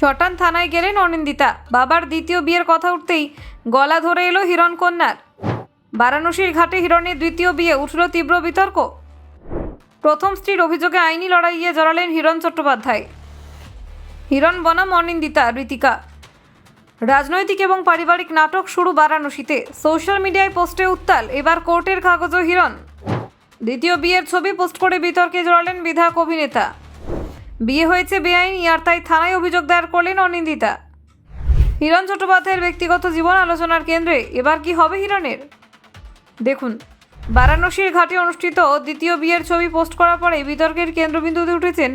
চটান থানায় গেলেন অনিন্দিতা। বাবার দ্বিতীয় বিয়ের কথা উঠতেই গলা ধরে এলো হিরণ কন্যার। বারাণসীর ঘাটে হিরণের দ্বিতীয় বিয়ে উঠল তীব্র বিতর্ক। প্রথম স্ত্রীর অভিযোগে আইনি লড়াইয়ে জড়ালেন হিরণ চট্টোপাধ্যায়। হিরণ বনাম অনিন্দিতা ঋতিকা রাজনৈতিক এবং পারিবারিক নাটক শুরু বারাণসীতে। সোশ্যাল মিডিয়ায় পোস্টে উত্তাল, এবার কোর্টের কাগজও হিরণ। দ্বিতীয় বিয়ের ছবি পোস্ট করে বিতর্কে জড়ালেন বিধায়ক অভিনেতা। বিয়ে হয়েছে বেআইনি, আর তাই থানায় অভিযোগ দায়ের করলেন অনিন্দিতা। হিরণ চট্টোপাধ্যায়ের ব্যক্তিগত জীবন আলোচনার কেন্দ্রে এবার কি হবে হিরণের? দেখুন, বারাণসীর ঘাটে অনুষ্ঠিত দ্বিতীয় বিয়ের ছবি পোস্ট করার পরে বিতর্কের কেন্দ্রবিন্দুতে উঠেছেন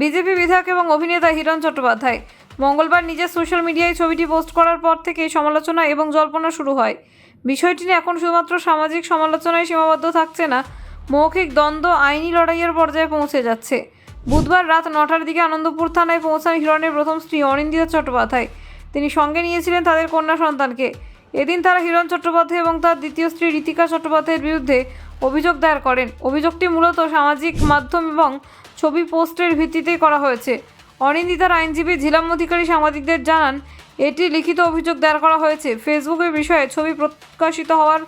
বিজেপি বিধায়ক এবং অভিনেতা হিরণ চট্টোপাধ্যায়। মঙ্গলবার নিজের সোশ্যাল মিডিয়ায় ছবিটি পোস্ট করার পর থেকে সমালোচনা এবং জল্পনা শুরু হয়। বিষয়টি নিয়ে এখন শুধুমাত্র সামাজিক সমালোচনায় সীমাবদ্ধ থাকছে না, মৌখিক দ্বন্দ্ব আইনি লড়াইয়ের পর্যায়ে পৌঁছে যাচ্ছে। বুধবার রাত নটার দিকে আনন্দপুর থানায় পৌঁছান হিরণের প্রথম স্ত্রী অনিন্দিতা চট্টোপাধ্যায়। তিনি সঙ্গে নিয়েছিলেন তাদের কন্যা সন্তানকে। এদিন তারা হিরণ চট্টোপাধ্যায় এবং তার দ্বিতীয় স্ত্রী রীতিকা চট্টোপাধ্যায়ের বিরুদ্ধে অভিযোগ দায়ের করেন। অভিযোগটি মূলত সামাজিক মাধ্যম এবং ছবি পোস্টের ভিত্তিতেই করা হয়েছে। অনিন্দিতার আইনজীবী ঝিলাম অধিকারী সাংবাদিকদের জানান, এটি লিখিত অভিযোগ দায়ের করা হয়েছে। ফেসবুকের বিষয়ে ছবি প্রকাশিত হওয়ার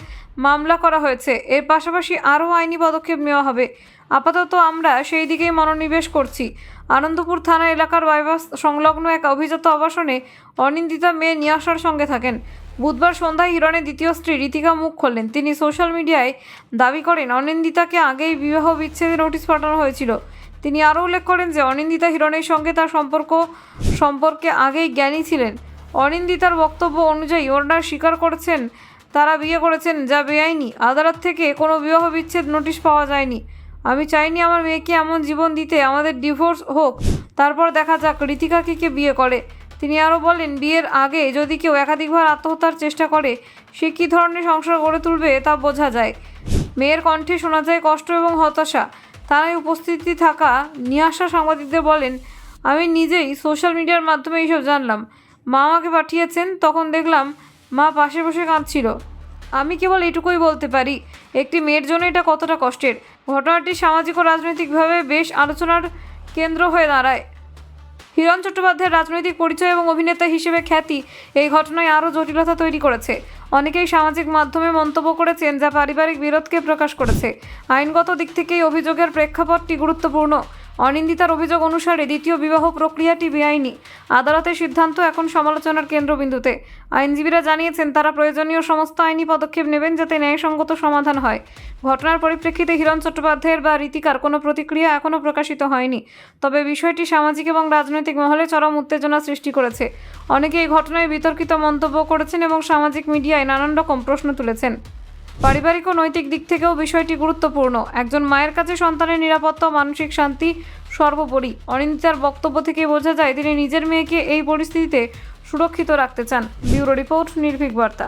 মামলা করা হয়েছে। এর পাশাপাশি আরও আইনি পদক্ষেপ নেওয়া হবে। আপাতত আমরা সেই দিকেই মনোনিবেশ করছি। আনন্দপুর থানা এলাকার বাইপাস সংলগ্ন এক অভিজাত আবাসনে অনিন্দিতা মেয়ে নিয়াসার সঙ্গে থাকেন। বুধবার সন্ধ্যায় হিরণের দ্বিতীয় স্ত্রী রীতিকা মুখ খুললেন। তিনি সোশ্যাল মিডিয়ায় দাবি করেন, অনিন্দিতাকে আগেই বিবাহ বিচ্ছেদের নোটিশ পাঠানো হয়েছিল। তিনি আরও উল্লেখ করেন যে, অনিন্দিতা হিরণের সঙ্গে তার সম্পর্ক সম্পর্কে আগেই জ্ঞানী ছিলেন। অনিন্দিতার বক্তব্য অনুযায়ী ওনারা স্বীকার করেছেন, তারা বিয়ে করেছেন যা বেআইনি। আদালত থেকে কোনো বিবাহ বিচ্ছেদ নোটিশ পাওয়া যায়নি। আমি চাইনি আমার মেয়েকে এমন জীবন দিতে, আমাদের ডিভোর্স হোক। তারপর দেখা যাক রীতিকাকে কে বিয়ে করে। তিনি আরও বলেন, বিয়ের আগে যদি কেউ একাধিকবার আত্মহত্যার চেষ্টা করে, সে কী ধরনের সংসার গড়ে তুলবে তা বোঝা যায়। মেয়ের কণ্ঠে শোনা যায় কষ্ট এবং হতাশা। তারাই উপস্থিতি থাকা নিয়াসা সাংবাদিকদের বলেন, আমি নিজেই সোশ্যাল মিডিয়ার মাধ্যমে এইসব জানলাম। মা আমাকে পাঠিয়েছেন, তখন দেখলাম মা পাশে বসে কাঁদছিল। আমি কেবল এটুকুই বলতে পারি, একটি মেয়ের জন্য এটা কতটা কষ্টের। ঘটনাটি সামাজিক ও রাজনৈতিকভাবে বেশ আলোচনার কেন্দ্র হয়ে দাঁড়ায়। হিরণ চট্টোপাধ্যায়ের রাজনৈতিক পরিচয় এবং অভিনেতা হিসেবে খ্যাতি এই ঘটনায় আরও জটিলতা তৈরি করেছে। অনেকেই সামাজিক মাধ্যমে মন্তব্য করেছেন যা পারিবারিক বিরোধকে প্রকাশ করেছে। আইনগত দিক থেকেই অভিযোগের প্রেক্ষাপটটি গুরুত্বপূর্ণ। অনিন্দিতার অভিযোগ অনুসারে দ্বিতীয় বিবাহ প্রক্রিয়াটি বেআইনি। আদালতের সিদ্ধান্ত এখন সমালোচনার কেন্দ্রবিন্দুতে। আইনজীবীরা জানিয়েছেন, তারা প্রয়োজনীয় সমস্ত আইনি পদক্ষেপ নেবেন যাতে ন্যায়সঙ্গত সমাধান হয়। ঘটনার পরিপ্রেক্ষিতে হিরণ চট্টোপাধ্যায়ের বা রীতিকার কোনো প্রতিক্রিয়া এখনও প্রকাশিত হয়নি। তবে বিষয়টি সামাজিক এবং রাজনৈতিক মহলে চরম উত্তেজনা সৃষ্টি করেছে। অনেকে এই ঘটনায় বিতর্কিত মন্তব্য করেছেন এবং সামাজিক মিডিয়ায় নানান রকম প্রশ্ন তুলেছেন। পারিবারিক ও নৈতিক দিক থেকেও বিষয়টি গুরুত্বপূর্ণ। একজন মায়ের কাছে সন্তানের নিরাপত্তা, মানসিক শান্তি সর্বোপরি। অনিন্দিতার বক্তব্য থেকে বোঝা যায়, তিনি নিজের মেয়েকে এই পরিস্থিতিতে সুরক্ষিত রাখতে চান। ব্যুরো রিপোর্ট, নির্ভীক বার্তা।